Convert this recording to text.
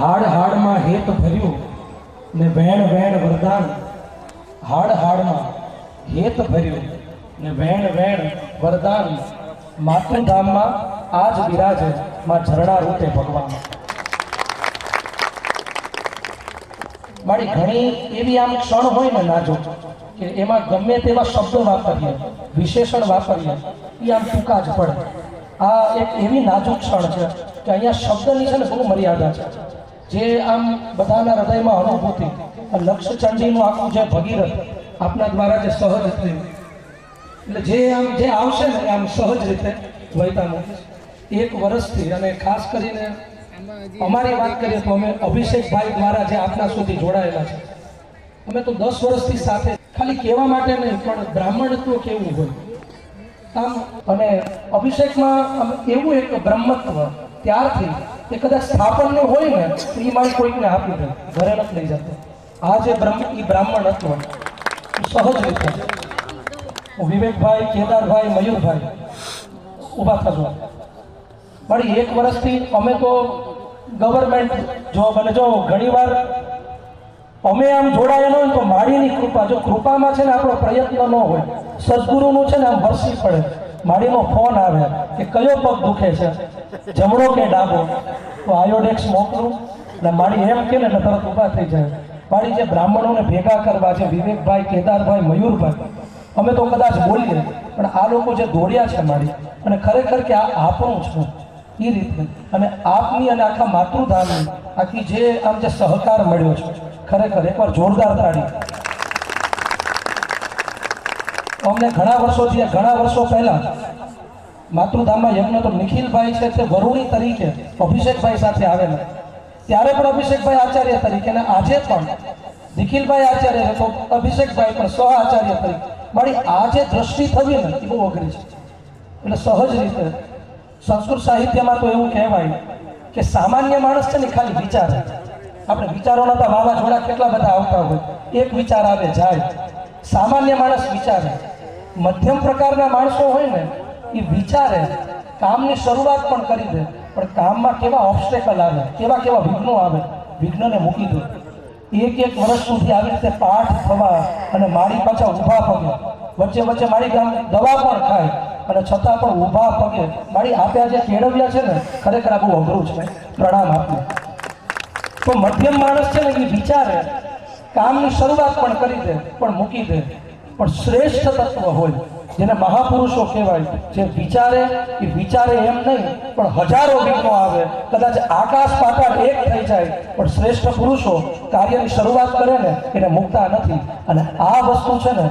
હાડ હાડમાં હેત ભર્યું ને વેણ વેણ વરદાન. હાડ હાડમાં હેત ભર્યું ને વેણ વેણ વરદાન. માતૃધામમાં આજ બિરાજમાં ઝરણા રૂપે ભગવાન. મારી ઘણી એવી આમ ક્ષણ હોય ને નાજુક કે એમાં ગમે તેવા શબ્દો વાપરીએ, વિશેષણ વાપરીએ એ આમ ટૂંકા જ પડે. આ એક એવી નાજુક ક્ષણ છે કે અહીંયા શબ્દની છે ને બહુ મર્યાદા છે. જે આમ બધાના હૃદયમાં અનુભૂતિ. આ ચંડીનું આખું જે ભગીરથ આપના દ્વારા જે સહજ થયું એટલે જે આમ જે આવશે ને આમ સહજ રીતે વહેતા એક વર્ષથી અને ખાસ કરીને અમારી વાત કરીએ તો અમે અભિષેકભાઈ દ્વારા જે આપના સુધી જોડાયેલા છે. અમે તો દસ વર્ષથી સાથે, ખાલી કહેવા માટે નહીં, પણ બ્રાહ્મણત્વ કેવું હોય? આમ, અને અભિષેકમાં એવું એક બ્રહ્મત્વ ત્યારથી એ કદાચ સ્થાપનનું હોય ને, તો એ મારી કોઈકને આપી દે. ઘરે નથી લઈ જતો. આ જે બ્રહ્મ એ બ્રાહ્મણ હતો. સહજ રીતે. હું વિવેકભાઈ, કેદારભાઈ, મયુરભાઈ, ઊભા થજો મારી એક વર્ષથી અમે તો ગવર્મેન્ટ જોબ અને જો ઘણીવાર અમે આમ જોડાયેલો હોય તો માળીની કૃપા, જો કૃપામાં છે ને આપણો પ્રયત્ન ન હોય, સદગુરુનું છે ને, આમ વરસી પડે. માળીનો ફોન આવે કે કયો પગ દુખે છે? જમણો કે ડાબો? તો આયોડેક્સ મોકલું ને માળી એમ કે ને એટલે તરત ઊભા થઈ જાય. મારી જે બ્રાહ્મણોને ભેગા કરવા છે, વિવેકભાઈ, કેદારભાઈ, મયુરભાઈ, અમે તો કદાચ બોલીએ, પણ આ લોકો જે દોડ્યા છે મારી, અને ખરેખર કે આ આપણું છે એ રીતે. અને આપની અને આખા માતૃધામની આખી જે આમ જે સહકાર મળ્યો છે, ખરેખર એકવાર જોરદાર તાળી. અમને ઘણા વર્ષો થયા ઘણા વર્ષો પહેલા માતૃધામમાં યજ્ઞ તો નિખિલભાઈ છે તે વરુણી તરીકે અભિષેકભાઈ સાથે આવેલા. ત્યારે પણ અભિષેકભાઈ આચાર્ય તરીકે અને આજે પણ નિખિલભાઈ આચાર્ય તો અભિષેકભાઈ પણ સહ આચાર્ય તરીકે. મારી આ જે દ્રષ્ટિ થવી ને એ બહુ અઘરી છે. એટલે સહજ રીતે સંસ્કૃત સાહિત્યમાં તો એવું કહેવાય કે સામાન્ય માણસ છે ને ખાલી વિચારે. આપણે વિચારોના તો વાવાઝોડા કેટલા બધા આવતા હોય. એક વિચાર આવે જાય. સામાન્ય માણસ વિચારે. મધ્યમ પ્રકારના માણસો હોય ને, એ વિચારે, કામની શરૂઆત પણ કરી દે, પણ કામમાં કેવા ઓબ્સ્ટેકલ આવે, કેવા કેવા વિઘ્નો આવે, વિઘ્નને મૂકી દે. એક એક વર્ષ સુધી આવી રીતે પાઠ થવા અને મારી પાછા ઊભા પગે, વચ્ચે વચ્ચે મારી ગામ દવા પણ ખાય, અને છતાં પણ ઊભા પગે મારી આપ્યા જે કેળવ્યા છે ને, ખરેખર આ બહુ અઘરું છે, પ્રણામ આપને. તો મધ્યમ માણસ છે ને, એ વિચારે, કામની શરૂઆત પણ કરી દે, પણ મૂકી દે. પણ શ્રેષ્ઠ તત્વ હોય, જેને મહાપુરુષો કહેવાય, જે વિચારે એ વિચારે એમ નહીં, પણ હજારો વિઘ્નો આવે, કદાચ આકાશ પાતાળ એક થઈ જાય, પણ શ્રેષ્ઠ પુરુષો કાર્યની શરૂઆત કરે ને, એને મૂકતા નથી. અને આ વસ્તુ છે ને